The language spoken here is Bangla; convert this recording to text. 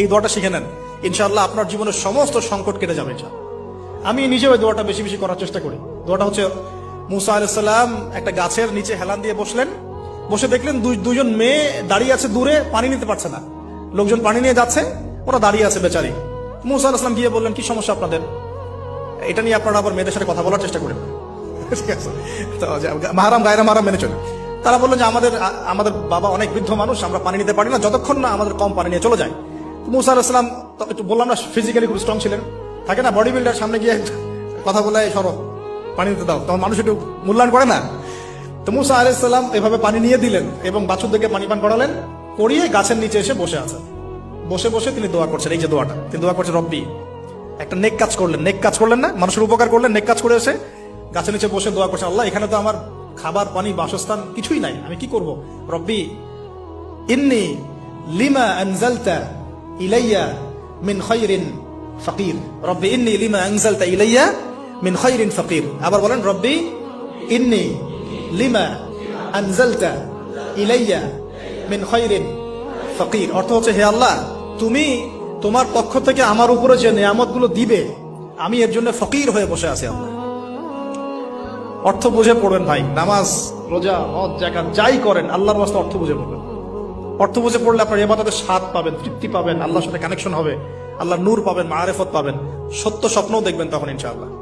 এই দোয়াটা শিখে নেন। ইনশাআল্লাহ আপনার জীবনের সমস্ত সংকট কেটে যাবে আমি নিজেও এই দোয়াটা বেশি বেশি করার চেষ্টা করি। দোয়াটা হচ্ছে, মুসা আলাইসাল্লাম একটা গাছের নিচে হেলান দিয়ে বসলেন। বসে দেখলেন দুই- দুজন মেয়ে দাঁড়িয়ে আছে দূরে, পানি নিতে পারছে না। লোকজন পানি নিয়ে যাচ্ছে, ওরা দাঁড়িয়ে আছে বেচারি। মুসা আলাইসাল্লাম গিয়ে বললেন, কি সমস্যা আপনাদের? এটা নিয়ে আপনারা আবার মেয়েদের সাথে কথা বলার চেষ্টা করেন। মাহারাম, গায়রা মাহারাম মেনে চলে। তারা বললেন যে, আমাদের আমাদের বাবা অনেক বৃদ্ধ মানুষ, আমরা পানি নিতে পারি না। যতক্ষণ না আমাদের কম পানি নিয়ে চলে যায়। মুসা আলাহিসাম একটু বললাম না ফিজিক্যালি খুব স্ট্রং ছিলেন। থাকে না বডি বিল্ডার সামনে গিয়ে কথা বলে, "এই সরো, পানি নিতে দাও। তখন মানুষ একটু মূল্যায়ন করে না। তো মুসা আলাইসাল্লাম এভাবে পানি নিয়ে দিলেন এবং বাছুরদেরকে পানি পান করালেন, করিয়ে গাছের নিচে এসে বসে আছেন বসে বসে তিনি দোয়া করছেন, এই যে দোয়াটা। তিনি দোয়া করছেন, রব্বি, একটা নেক কাজ করলেন, নেক কাজ করলেন না, মানুষের উপকার করলেন, নেক কাজ করে এসে গাছের নিচে বসে দোয়া করছেন, আল্লাহ, এখানে তো আমার খাবার, পানি, বাসস্থান কিছুই নাই, আমি কি করব? রব্বি, ইন্নি লিমা আনজালতা ইলাইয়া মিন খায়রিন ফাকির রব্বি ইন্নি লিমা আনজালতা ইলাইয়া মিন খায়রিন ফাকির আবার বলেন রব্বি ইন্নি লিমা আনজালতা ইলাইয়া মিন খায়রিন ফকির অর্থ হচ্ছে, হে আল্লাহ, তুমি তোমার পক্ষ থেকে আমার উপরে যে নিয়ামতগুলো দিবে, আমি এর জন্য ফকির হয়ে বসে আছি আল্লাহ। অর্থ বুঝে পড়বেন ভাই, নামাজ, রোজা, হজ জাকাত যাই করেন, আল্লাহর অর্থ বুঝে পড়বেন। অর্থ বুঝে পড়লে আপনার এবাদতের স্বাদ পাবেন, তৃপ্তি পাবেন, আল্লাহর সাথে কানেকশন হবে আল্লাহ নূর পাবেন, মারেফত পাবেন। সত্য স্বপ্নও দেখবেন তখন ইনশাআল্লাহ।